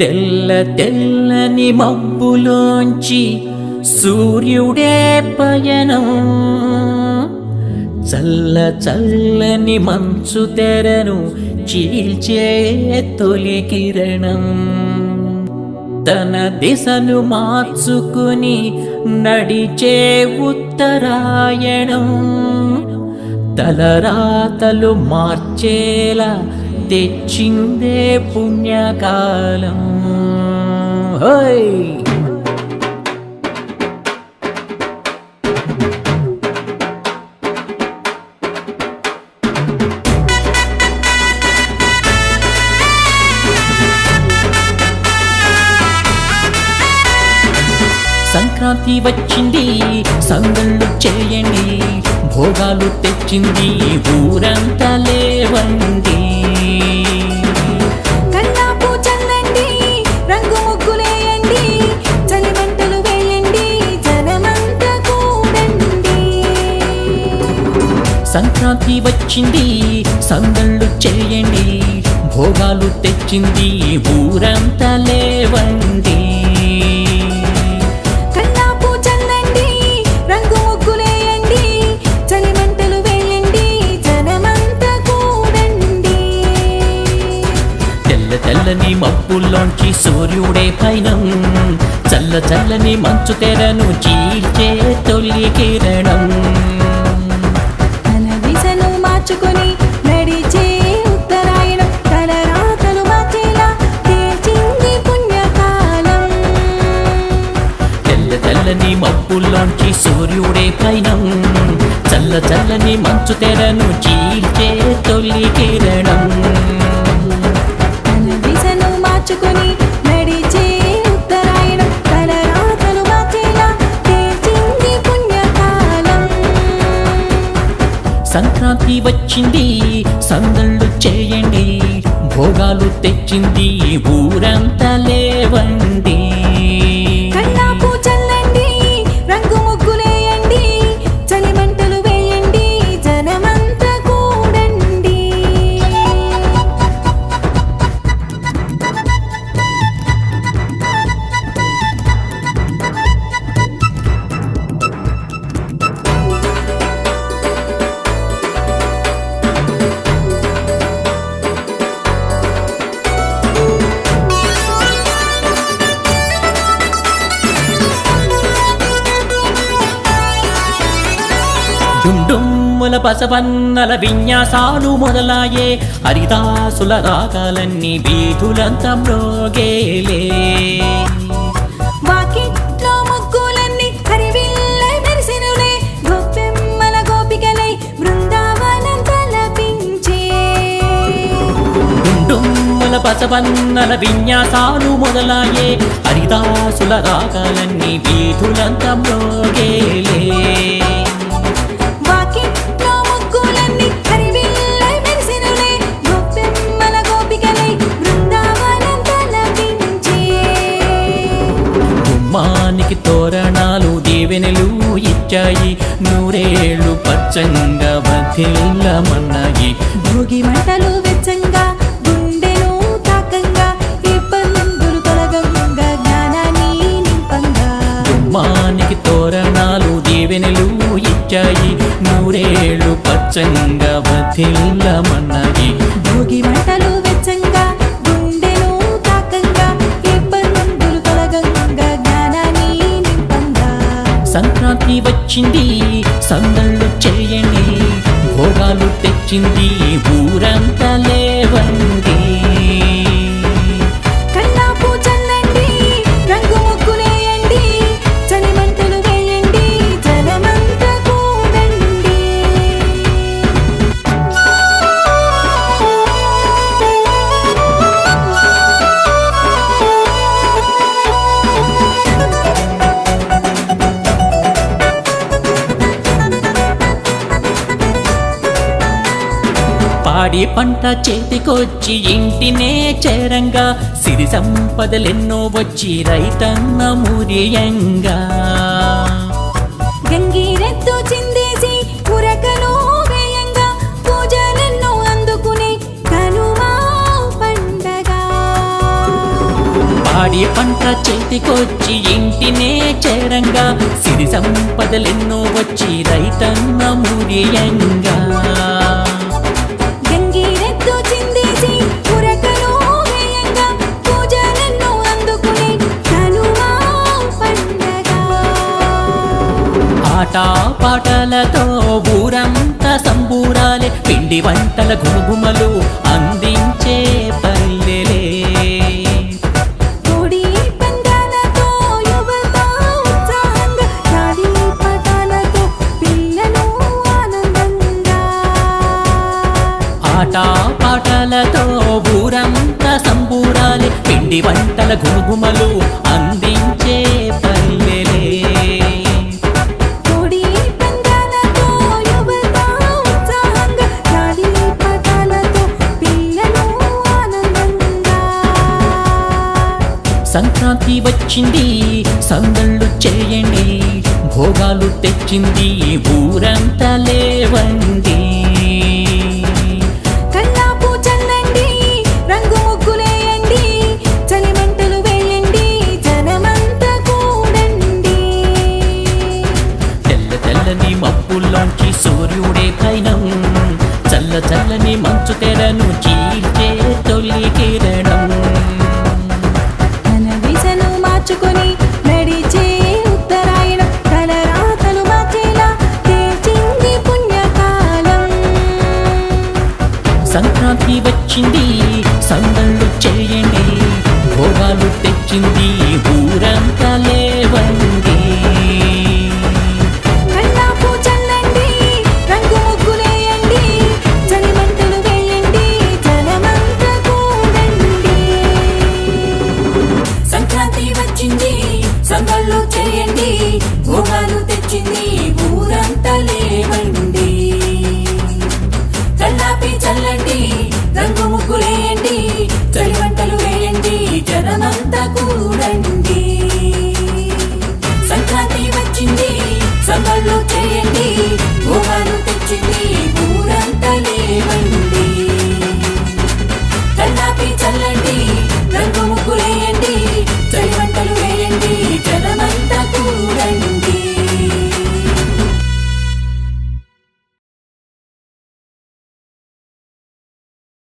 తెల్ల తెల్లని మబ్బులోంచి సూర్యుడే పయనం. చల్ల చల్లని మంచు తెరను చీల్చే తొలి కిరణం. తన దిశను మార్చుకుని నడిచే ఉత్తరాయణం. తలరాతలు మార్చేలా తెచ్చిందే పుణ్యకాలం. హోయ్! సంక్రాంతి వచ్చింది సంగళ్ళు చేయండి భోగాలు తెచ్చింది ఊరంతా లేవండి సంక్రాంతి వచ్చింది సందళ్ళు చేయండి భోగాలు తెచ్చింది ఊరంతా లేవండి. తెల్లని మబ్బుల్లోంచి సూర్యుడే పైనం చల్ల చల్లని మంచు తెరను చీల్చే తొలి కిరణం. చల్లని మంచు తెరను చీల్చే తొలి కిరణం. తన దిశను మార్చుకొని నడిచే ఉత్తరాయణం తన రాతలు మార్చేలా తేల్చింది పుణ్యకాలం. సంక్రాంతి వచ్చింది సందళ్ళు చేయండి భోగాలు తెచ్చింది ఊరంతా లేవండి. డుండుమ్మల బసవన్నల విన్యాసాలు మొదలాయే. హరిదాసుల రాగాలన్నీ వీధులంతా మ్రోగేలే బసవన్నల విన్యాసాలు మొదలాయే. హరిదాసుల రాగాలన్నీ వీధులంతా మ్రోగేలే గుమ్మానికి తోరణాలు దీవెనలు ఇచ్చాయి. నూరేళ్ళు పచ్చంగా బతిల్లమన్నాయి భోగి మంటలు వెచ్చంగా గుండెను తాకంగా ఇబ్బందులు తొలగంగా జ్ఞానాన్ని నింపంగా. గుమ్మానికి తోరణాలు దీవెనలు ఇచ్చాయి. నూరేళ్ళు పచ్చంగా బతిల్లమన్నాయి భోగి మంటలు వెచ్చంగా సంక్రాంతి వచ్చింది సందళ్ళు చేయండి భోగాలు తెచ్చింది ఊరంతా లేవండి పాడి పంట చేతికొచ్చి ఇంటినే చేరంగా సిరి సంపదలెన్నో వచ్చి రైతన్న మురియంగా. గంగిరెద్దు చిందేసి ఉరకలు వేయంగా పూజలెన్నో అందుకునే కనుమా పండగ. పాడి పంట చేతికొచ్చి ఇంటినే చేరంగా సిరి సంపదలెన్నో వచ్చి రైతన్న మురియంగా. ఆట పాటలతో ఊరంతా సంబూరాలే పిండి వంటల గుమగుమలు అందించే పల్లెలే. ఆట పాటలతో ఊరంతా సంబూరాలే పిండి వంటల గుమగుమలు అందించే పల్లెలే. సంక్రాంతి వచ్చింది సందళ్ళు చేయండి భోగాలు తెచ్చింది ఊరంతా లేవండి. కల్లాపు చల్లండి రంగు ముగ్గులేయండి చలిమంటలు వేయండి జనమంతా కూడండి. తెల్ల తెల్లని మబ్బుల్లోంచి సూర్యుడే పైనం చల్ల చల్లని మంచు తెరను చీల్చే తొలి సంక్రాంతి వచ్చింది సందళ్ళు చేయండి భోగాలు తెచ్చింది.